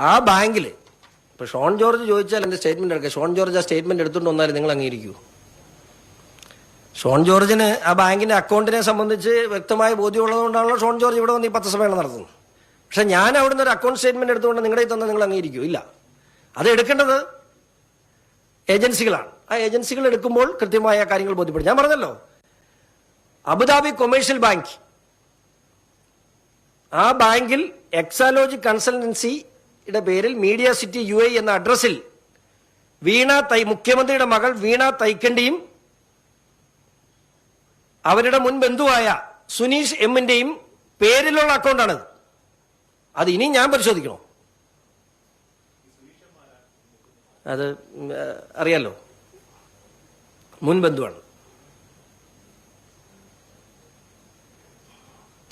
ആ ബാങ്കിൽ ഇപ്പൊ ഷോൺ ജോർജ് ചോദിച്ചാൽ എന്റെ സ്റ്റേറ്റ്മെന്റ് എടുക്കുക ഷോൺ ജോർജ് ആ സ്റ്റേറ്റ്മെന്റ് എടുത്തുകൊണ്ട് വന്നാൽ നിങ്ങൾ അംഗീകരിക്കൂ. ഷോൺ ജോർജിന് ആ ബാങ്കിന്റെ അക്കൗണ്ടിനെ സംബന്ധിച്ച് വ്യക്തമായ ബോധ്യമുള്ളതുകൊണ്ടാണല്ലോ ഷോൺ ജോർജ് ഇവിടെ വന്ന് ഈ പത്രസമ്മേളനം നടത്തുന്നത്. പക്ഷെ ഞാൻ അവിടുന്ന് ഒരു അക്കൗണ്ട് സ്റ്റേറ്റ്മെന്റ് എടുത്തുകൊണ്ട് നിങ്ങളുടെ തന്നെ നിങ്ങൾ അംഗീകരിക്കൂ. ഇല്ല. അത് എടുക്കേണ്ടത് ഏജൻസികളാണ്. ആ ഏജൻസികൾ എടുക്കുമ്പോൾ കൃത്യമായ കാര്യങ്ങൾ ബോധ്യപ്പെടും. ഞാൻ പറഞ്ഞല്ലോ. അബുദാബി കൊമേഴ്ഷ്യൽ ബാങ്ക്. ആ ബാങ്കിൽ എക്സാലോജി കൺസൾട്ടൻസിയുടെ പേരിൽ മീഡിയ സിറ്റി യു എ എന്ന അഡ്രസ്സിൽ വീണ തൈ മുഖ്യമന്ത്രിയുടെ മകൾ വീണ തൈക്കണ്ടിയും അവരുടെ മുൻ ബന്ധുവായ സുനീഷ് എമ്മിന്റെയും പേരിലുള്ള അക്കൗണ്ടാണത്. അത് ഇനി ഞാൻ പരിശോധിക്കണോ? അത് അറിയാലോ? മുൻ ബന്ധുവാണ്.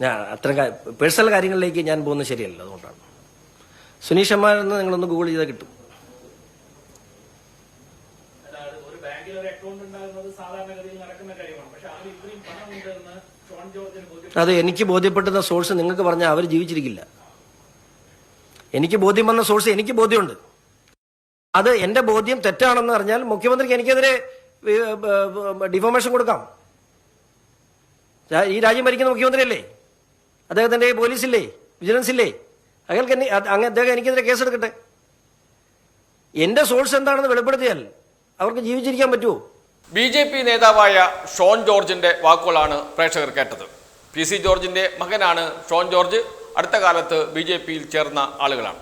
ഞാൻ അത്തരം പേഴ്സണൽ കാര്യങ്ങളിലേക്ക് ഞാൻ പോകുന്നത് ശരിയല്ല അതുകൊണ്ടാണ്. സുനീഷ് അമ്മാർ എന്ന് നിങ്ങളൊന്ന് ഗൂഗിൾ ചെയ്താൽ കിട്ടും അത് എനിക്ക് ബോധ്യപ്പെട്ടുന്ന സോഴ്സ് നിങ്ങൾക്ക് പറഞ്ഞാൽ അവർ ജീവിച്ചിരിക്കില്ല. എനിക്ക് ബോധ്യം വന്ന സോഴ്സ് എനിക്ക് ബോധ്യമുണ്ട്. അത് എന്റെ ബോധ്യം തെറ്റാണെന്ന് പറഞ്ഞാൽ മുഖ്യമന്ത്രിക്ക് എനിക്കെതിരെ ഡിഫോമേഷൻ കൊടുക്കാം. ഈ രാജ്യം ഭരിക്കുന്ന മുഖ്യമന്ത്രിയല്ലേ? അദ്ദേഹത്തിന്റെ പോലീസില്ലേ? വിജിലൻസ് ഇല്ലേ അയാൾക്ക് എന്നെ അങ്ങ് അദ്ദേഹം എനിക്കെതിരെ കേസെടുക്കട്ടെ. എന്റെ സോഴ്സ് എന്താണെന്ന് വെളിപ്പെടുത്തിയാൽ അവർക്ക് ജീവിച്ചിരിക്കാൻ പറ്റുമോ ബി ജെ പി നേതാവായ ഷോൺ ജോർജിന്റെ വാക്കുകളാണ് പ്രേക്ഷകർ കേട്ടത്. പി സി ജോർജിന്റെ മകനാണ് ഷോൺ ജോർജ്. അടുത്ത കാലത്ത് ബി ജെ പിയിൽ ചേർന്ന ആളുകളാണ്.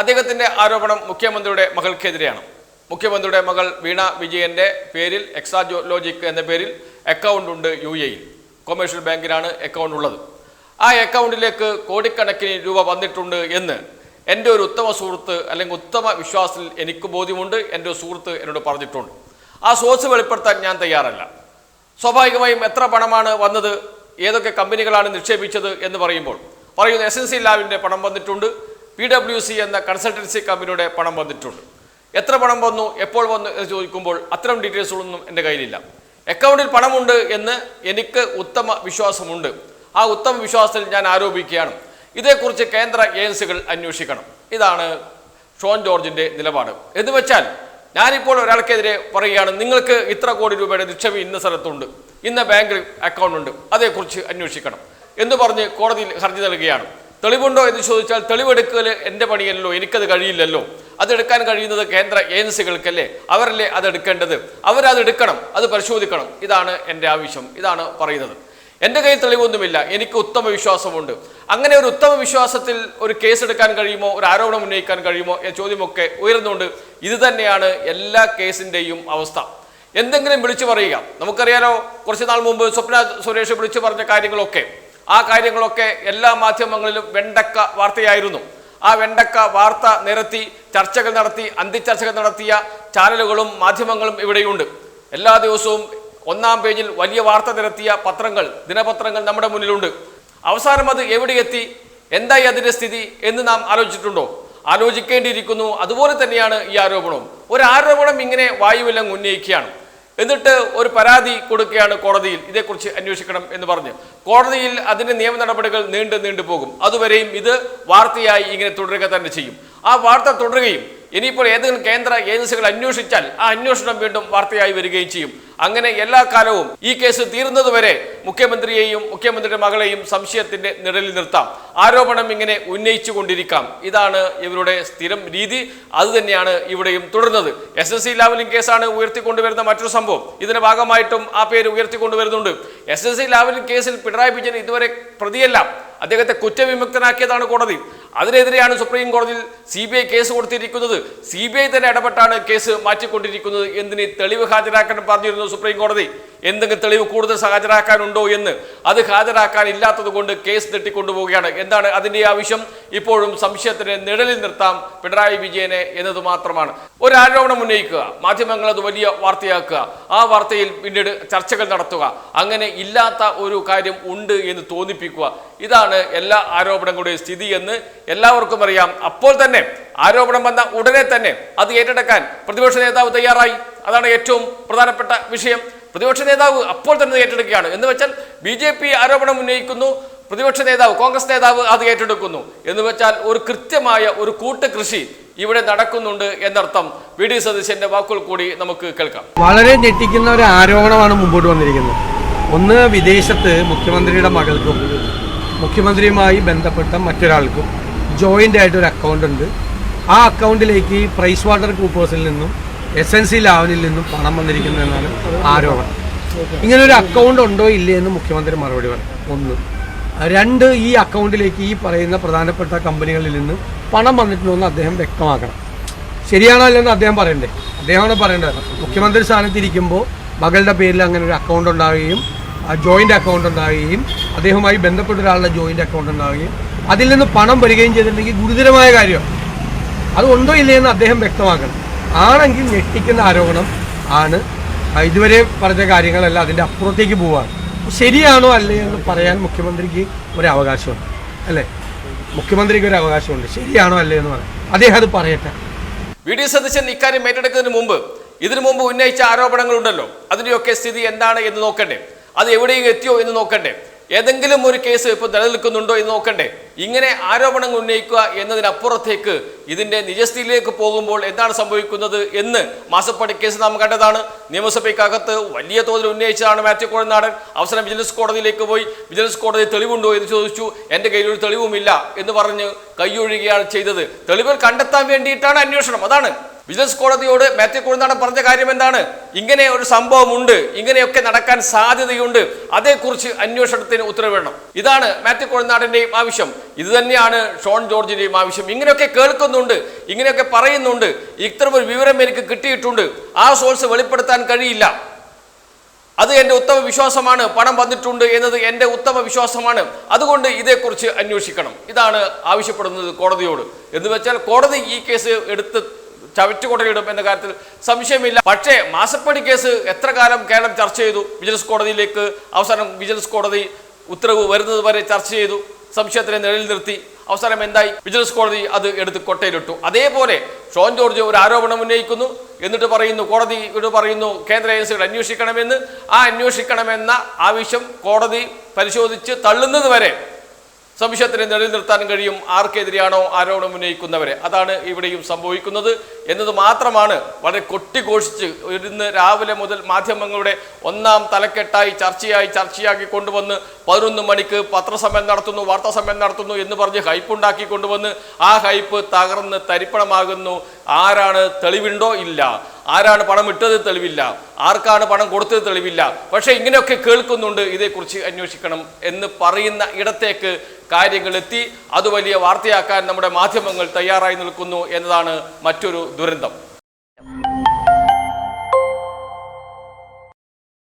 അദ്ദേഹത്തിന്റെ ആരോപണം മുഖ്യമന്ത്രിയുടെ മകൾക്കെതിരെയാണ്. മുഖ്യമന്ത്രിയുടെ മകൾ വീണ വിജയന്റെ പേരിൽ എക്സാജോലോജിക് എന്ന പേരിൽ അക്കൗണ്ട് ഉണ്ട് യു എയിൽ കൊമേഴ്ഷ്യൽ ബാങ്കിലാണ് അക്കൗണ്ട് ഉള്ളത്. ആ അക്കൗണ്ടിലേക്ക് കോടിക്കണക്കിന് രൂപ വന്നിട്ടുണ്ട് എന്ന് എന്റെ ഒരു ഉത്തമ സുഹൃത്ത് അല്ലെങ്കിൽ ഉത്തമ വിശ്വാസത്തിൽ എനിക്ക് ബോധ്യമുണ്ട്. എന്റെ ഒരു സുഹൃത്ത് എന്നോട് പറഞ്ഞിട്ടുണ്ട്. ആ സോഴ്സ് വെളിപ്പെടുത്താൻ ഞാൻ തയ്യാറല്ല. സ്വാഭാവികമായും എത്ര പണമാണ് വന്നത് ഏതൊക്കെ കമ്പനികളാണ് നിക്ഷേപിച്ചത് എന്ന് പറയുമ്പോൾ പറയുന്നു എസ് എൻ സി ലാബിന്റെ പണം വന്നിട്ടുണ്ട്. പി ഡബ്ല്യു സി എന്ന കൺസൾട്ടൻസി കമ്പനിയുടെ പണം വന്നിട്ടുണ്ട്. എത്ര പണം വന്നു എപ്പോൾ വന്നു എന്ന് ചോദിക്കുമ്പോൾ അത്തരം ഡീറ്റെയിൽസുകളൊന്നും എന്റെ കയ്യിലില്ല. അക്കൗണ്ടിൽ പണമുണ്ട് എന്ന് എനിക്ക് ഉത്തമ വിശ്വാസമുണ്ട്. ആ ഉത്തമ വിശ്വാസത്തിൽ ഞാൻ ആരോപിക്കുകയാണ്. ഇതേക്കുറിച്ച് കേന്ദ്ര ഏജൻസികൾ അന്വേഷിക്കണം. ഇതാണ് ഷോൺ ജോർജിന്റെ നിലപാട്. എന്ന് വെച്ചാൽ ഞാനിപ്പോൾ ഒരാൾക്കെതിരെ പറയുകയാണ് നിങ്ങൾക്ക് ഇത്ര കോടി രൂപയുടെ നിക്ഷേപം ഇന്ന സ്ഥലത്തുണ്ട് ഇന്ന ബാങ്കിൽ അക്കൗണ്ട് ഉണ്ട് അതേക്കുറിച്ച് അന്വേഷിക്കണം എന്ന് പറഞ്ഞ് കോടതിയിൽ ഹർജി നൽകുകയാണ്. തെളിവുണ്ടോ എന്ന് ചോദിച്ചാൽ തെളിവെടുക്കൽ എന്റെ പണിയല്ലോ എനിക്കത് കഴിയില്ലല്ലോ. അതെടുക്കാൻ കഴിയുന്നത് കേന്ദ്ര ഏജൻസികൾക്കല്ലേ അവരല്ലേ അതെടുക്കേണ്ടത്. അവരതെടുക്കണം അത് പരിശോധിക്കണം. ഇതാണ് എന്റെ ആവശ്യം ഇതാണ് പറയുന്നത്. എന്റെ കയ്യിൽ തെളിവൊന്നുമില്ല. എനിക്ക് ഉത്തമ വിശ്വാസമുണ്ട്. അങ്ങനെ ഒരു ഉത്തമ വിശ്വാസത്തിൽ ഒരു കേസ് എടുക്കാൻ കഴിയുമോ? ഒരു ആരോപണം ഉന്നയിക്കാൻ കഴിയുമോ? എന്ന ചോദ്യമൊക്കെ ഉയർന്നുകൊണ്ട് ഇത് തന്നെയാണ് എല്ലാ കേസിന്റെയും അവസ്ഥ. എന്തെങ്കിലും വിളിച്ചു പറയുക. നമുക്കറിയാലോ കുറച്ച് നാൾ മുമ്പ് സ്വപ്ന സുരേഷ് വിളിച്ചു പറഞ്ഞ കാര്യങ്ങളൊക്കെ. ആ കാര്യങ്ങളൊക്കെ എല്ലാ മാധ്യമങ്ങളിലും വെണ്ടക്ക വാർത്തയായിരുന്നു. ആ വെണ്ടക്ക വാർത്ത നിരത്തി ചർച്ചകൾ നടത്തി അന്തിച്ചർച്ചകൾ നടത്തിയ ചാനലുകളും മാധ്യമങ്ങളും ഇവിടെയുണ്ട്. എല്ലാ ദിവസവും ഒന്നാം പേജിൽ വലിയ വാർത്ത നിരത്തിയ പത്രങ്ങൾ ദിനപത്രങ്ങൾ നമ്മുടെ മുന്നിലുണ്ട്. അവസാനം അത് എവിടെ എത്തി എന്തായി അതിന്റെ സ്ഥിതി എന്ന് നാം ആലോചിച്ചിട്ടുണ്ടോ? ആലോചിക്കേണ്ടിയിരിക്കുന്നു. അതുപോലെ തന്നെയാണ് ഈ ആരോപണവും. ഒരു ആരോപണം ഇങ്ങനെ വായുവിലങ്ങ് ഉന്നയിക്കുകയാണ്. എന്നിട്ട് ഒരു പരാതി കൊടുക്കുകയാണ് കോടതിയിൽ. ഇതേക്കുറിച്ച് അന്വേഷിക്കണം എന്ന് പറഞ്ഞ്. കോടതിയിൽ അതിന്റെ നിയമ നടപടികൾ നീണ്ടു നീണ്ടു പോകും. അതുവരെയും ഇത് വാർത്തയായി ഇങ്ങനെ തുടരുക തന്നെ ചെയ്യും. ആ വാർത്ത തുടരുകയും ഇനിയിപ്പോൾ ഏതെങ്കിലും കേന്ദ്ര ഏജൻസികൾ അന്വേഷിച്ചാൽ ആ അന്വേഷണം വീണ്ടും വാർത്തയായി വരികയും ചെയ്യും. അങ്ങനെ എല്ലാ കാലവും ഈ കേസ് തീരുന്നതുവരെ മുഖ്യമന്ത്രിയെയും മുഖ്യമന്ത്രിയുടെ മകളെയും സംശയത്തിന്റെ നിഴലിൽ നിർത്താം. ആരോപണം ഇങ്ങനെ ഉന്നയിച്ചു കൊണ്ടിരിക്കാം ഇതാണ് ഇവരുടെ സ്ഥിരം രീതി. അത് തന്നെയാണ് ഇവിടെയും തുടർന്നത് എസ് എസ് സി ലാവലിംഗ് കേസാണ് ഉയർത്തിക്കൊണ്ടുവരുന്ന മറ്റൊരു സംഭവം. ഇതിന്റെ ഭാഗമായിട്ടും ആ പേര് ഉയർത്തിക്കൊണ്ടുവരുന്നുണ്ട്. എസ് എസ് സി ലാവലിംഗ് കേസിൽ പിണറായി വിജയൻ ഇതുവരെ പ്രതിയല്ല. അദ്ദേഹത്തെ കുറ്റവിമുക്തനാക്കിയതാണ് കോടതി. അതിനെതിരെയാണ് സുപ്രീം കോടതിയിൽ സി ബി ഐ കേസ് കൊടുത്തിരിക്കുന്നത്. സി ബി ഐ തന്നെ ഇടപെട്ടാണ് കേസ് മാറ്റിക്കൊണ്ടിരിക്കുന്നത് എന്തിനെ തെളിവ് ഹാജരാക്കാൻ പറഞ്ഞിരുന്നു സുപ്രീം കോടതി എന്തെങ്കിലും തെളിവ് കൂടുതൽ ഹാജരാക്കാനുണ്ടോ എന്ന്? അത് ഹാജരാക്കാൻ ഇല്ലാത്തത് കൊണ്ട് കേസ് തെട്ടിക്കൊണ്ടുപോവുകയാണ് എന്താണ് അതിന്റെ ആവശ്യം? ഇപ്പോഴും സംശയത്തിന് നിഴലിൽ നിർത്താം പിണറായി വിജയനെ എന്നത് മാത്രമാണ്. ഒരു ആരോപണം ഉന്നയിക്കുക മാധ്യമങ്ങൾ അത് വലിയ വാർത്തയാക്കുക ആ വാർത്തയിൽ പിന്നീട് ചർച്ചകൾ നടത്തുക. അങ്ങനെ ഇല്ലാത്ത ഒരു കാര്യം ഉണ്ട് എന്ന് തോന്നിപ്പിക്കുക. ഇതാണ് എല്ലാ ആരോപണങ്ങളുടെയും സ്ഥിതി എന്ന് എല്ലാവർക്കും അറിയാം. അപ്പോൾ തന്നെ ആരോപണം വന്ന ഉടനെ തന്നെ അത് ഏറ്റെടുക്കാൻ പ്രതിപക്ഷ നേതാവ് തയ്യാറായി. അതാണ് ഏറ്റവും പ്രധാനപ്പെട്ട വിഷയം. പ്രതിപക്ഷ നേതാവ് അപ്പോൾ തന്നെ ഏറ്റെടുക്കുകയാണ്. എന്ന് വെച്ചാൽ ബി ആരോപണം ഉന്നയിക്കുന്നു. പ്രതിപക്ഷ നേതാവ് കോൺഗ്രസ് നേതാവ് അത് ഏറ്റെടുക്കുന്നു. എന്ന് വെച്ചാൽ ഒരു കൃത്യമായ ഒരു കൂട്ടുകൃഷി ഇവിടെ നടക്കുന്നുണ്ട് എന്നർത്ഥം വി ഡി സതീശന്റെ വാക്കുകൾ കൂടി നമുക്ക് കേൾക്കാം. വളരെ ഞെട്ടിക്കുന്ന ഒരു ആരോപണമാണ് മുമ്പോട്ട് വന്നിരിക്കുന്നത്. ഒന്ന് വിദേശത്ത് മുഖ്യമന്ത്രിയുടെ മകൾക്കും മുഖ്യമന്ത്രിയുമായി ബന്ധപ്പെട്ട മറ്റൊരാൾക്കും ജോയിന്റ് ആയിട്ട് ഒരു അക്കൗണ്ട് ഉണ്ട്. ആ അക്കൗണ്ടിലേക്ക് പ്രൈസ് വാട്ടർ കൂപ്പേഴ്സിൽ നിന്നും എസ് എൻ സി ലാവനിൽ നിന്നും പണം വന്നിരിക്കുന്നു എന്നാണ് ആരോപണം. ഇങ്ങനെ ഒരു അക്കൗണ്ട് ഉണ്ടോ ഇല്ലേ എന്ന് മുഖ്യമന്ത്രി മറുപടി പറഞ്ഞു ഒന്ന്. രണ്ട് ഈ അക്കൗണ്ടിലേക്ക് ഈ പറയുന്ന പ്രധാനപ്പെട്ട കമ്പനികളിൽ നിന്ന് പണം വന്നിട്ടുണ്ടോ എന്ന് അദ്ദേഹം വ്യക്തമാക്കണം. ശരിയാണോ അല്ലെന്ന് അദ്ദേഹം പറയണ്ടേ? അദ്ദേഹമാണ് പറയേണ്ടത്. മുഖ്യമന്ത്രി സ്ഥാനത്തിരിക്കുമ്പോൾ മകളുടെ പേരിൽ അങ്ങനെ ഒരു അക്കൗണ്ട് ഉണ്ടാവുകയും ആ ജോയിന്റ് അക്കൗണ്ട് ഉണ്ടാവുകയും അദ്ദേഹവുമായി ബന്ധപ്പെട്ട ഒരാളുടെ ജോയിന്റ് അക്കൗണ്ട് ഉണ്ടാവുകയും അതിൽ നിന്ന് പണം വരികയും ചെയ്തിട്ടുണ്ടെങ്കിൽ ഗുരുതരമായ കാര്യം. അത് ഉണ്ടോ ഇല്ലേ എന്ന് അദ്ദേഹം വ്യക്തമാക്കണം. ആണെങ്കിൽ ഞെട്ടിക്കുന്ന ആരോപണം ആണ്. ഇതുവരെ പറഞ്ഞ കാര്യങ്ങളെല്ലാം അതിന്റെ അപ്പുറത്തേക്ക് പോവാണ്. ശരിയാണോ അല്ലേ എന്ന് പറയാൻ മുഖ്യമന്ത്രിക്ക് ഒരു അവകാശമുണ്ട് അല്ലേ? മുഖ്യമന്ത്രിക്ക് ഒരു അവകാശമുണ്ട്. ശരിയാണോ അല്ലേ എന്ന് പറയാം അദ്ദേഹം അത് പറയട്ടെ. വി ഡി സതീശൻ ഇക്കാര്യം ഏറ്റെടുക്കുന്നതിന് മുമ്പ് ഇതിനു മുമ്പ് ഉന്നയിച്ച ആരോപണങ്ങളുണ്ടല്ലോ. അതിന്റെയൊക്കെ സ്ഥിതി എന്താണ് എന്ന് നോക്കണ്ടേ? അത് എവിടെയും എത്തിയോ എന്ന് നോക്കണ്ടേ? ഏതെങ്കിലും ഒരു കേസ് ഇപ്പോൾ നിലനിൽക്കുന്നുണ്ടോ എന്ന് നോക്കണ്ടേ. ഇങ്ങനെ ആരോപണങ്ങൾ ഉന്നയിക്കുക എന്നതിനപ്പുറത്തേക്ക് ഇതിന്റെ നിജസ്ഥിതിയിലേക്ക് പോകുമ്പോൾ എന്താണ് സംഭവിക്കുന്നത് എന്ന് മാസപ്പടി കേസ് നാം കണ്ടതാണ്. നിയമസഭയ്ക്കകത്ത് വലിയ തോതിൽ ഉന്നയിച്ചതാണ് മാത്യു കോഴനാടൻ. അവസരം വിജിലൻസ് കോടതിയിലേക്ക് പോയി. വിജിലൻസ് കോടതി തെളിവുണ്ടോ എന്ന് ചോദിച്ചു. എന്റെ കയ്യിൽ ഒരു തെളിവുമില്ല എന്ന് പറഞ്ഞ് കൈയൊഴുകയാണ് ചെയ്തത്. തെളിവുകൾ കണ്ടെത്താൻ വേണ്ടിയിട്ടാണ് അന്വേഷണം. അതാണ് വിജിലൻസ് കോടതിയോട് മാത്യു കുഴുന്നാടൻ പറഞ്ഞ കാര്യം എന്താണ്? ഇങ്ങനെ ഒരു സംഭവമുണ്ട്. ഇങ്ങനെയൊക്കെ നടക്കാൻ സാധ്യതയുണ്ട്. അതേക്കുറിച്ച് അന്വേഷണത്തിന് ഉത്തരവിടണം ഇതാണ് മാത്യു കുഴുന്നാടന്റെയും ആവശ്യം. ഇത് തന്നെയാണ് ഷോൺ ജോർജിന്റെയും ആവശ്യം. ഇങ്ങനെയൊക്കെ കേൾക്കുന്നുണ്ട്. ഇങ്ങനെയൊക്കെ പറയുന്നുണ്ട്. ഇത്തരം ഒരു വിവരം എനിക്ക് കിട്ടിയിട്ടുണ്ട്. ആ സോഴ്സ് വെളിപ്പെടുത്താൻ കഴിയില്ല. അത് എന്റെ ഉത്തമ വിശ്വാസമാണ്. പണം വന്നിട്ടുണ്ട് എന്നത് എന്റെ ഉത്തമ വിശ്വാസമാണ്. അതുകൊണ്ട് ഇതേക്കുറിച്ച് അന്വേഷിക്കണം. ഇതാണ് ആവശ്യപ്പെടുന്നത് കോടതിയോട്. എന്ന് വെച്ചാൽ കോടതി ഈ കേസ് എടുത്ത് ചവറ്റുകൊടലിടും എന്ന കാര്യത്തിൽ സംശയമില്ല. പക്ഷേ മാസപ്പടി കേസ് എത്ര കാലം കേരളം ചർച്ച ചെയ്തു? വിജിലൻസ് കോടതിയിലേക്ക് അവസാനം വിജിലൻസ് കോടതി ഉത്തരവ് വരുന്നത് വരെ ചർച്ച ചെയ്തു. സംശയത്തിനെ നിഴലിൽ നിർത്തി. അവസാനം എന്തായി? വിജിലൻസ് കോടതി അത് എടുത്ത് കൊട്ടയിലിട്ടു. അതേപോലെ ഷോൺ ജോർജ് ഒരു ആരോപണം ഉന്നയിക്കുന്നു. എന്നിട്ട് പറയുന്നു കോടതി ഇവിടെ പറയുന്നു കേന്ദ്ര ഏജൻസികൾ അന്വേഷിക്കണമെന്ന്. ആ അന്വേഷിക്കണമെന്ന ആവശ്യം കോടതി പരിശോധിച്ച് തള്ളുന്നത് വരെ സംശയത്തിന് നിലനിർത്താൻ കഴിയും. ആർക്കെതിരെയാണോ ആരോപണം ഉന്നയിക്കുന്നവരെ. അതാണ് ഇവിടെയും സംഭവിക്കുന്നത്. എന്നത് മാത്രമാണ് വളരെ കൊട്ടിഘോഷിച്ച് ഇന്ന് രാവിലെ മുതൽ മാധ്യമങ്ങളുടെ ഒന്നാം തലക്കെട്ടായി ചർച്ചയായി ചർച്ചയാക്കി കൊണ്ടുവന്ന് പതിനൊന്ന് മണിക്ക് പത്രസമ്മേളനം നടത്തുന്നു വാർത്താ സമ്മേളനം നടത്തുന്നു എന്ന് പറഞ്ഞ് ഹൈപ്പ് ഉണ്ടാക്കി കൊണ്ടുവന്ന് ആ ഹൈപ്പ് തകർന്ന് തരിപ്പണമാകുന്നു ആരാണ് തെളിവുണ്ടോ ഇല്ല. ആരാണ് പണം ഇട്ടത് തെളിവില്ല. ആർക്കാണ് പണം കൊടുത്തത് തെളിവില്ല. പക്ഷേ ഇങ്ങനെയൊക്കെ കേൾക്കുന്നുണ്ട്. ഇതേക്കുറിച്ച് അന്വേഷിക്കണം എന്ന് പറയുന്ന ഇടത്തേക്ക് കാര്യങ്ങൾ എത്തി. അത് വലിയ വാർത്തയാക്കാൻ നമ്മുടെ മാധ്യമങ്ങൾ തയ്യാറായി നിൽക്കുന്നു എന്നതാണ് മറ്റൊരു ദുരന്തം.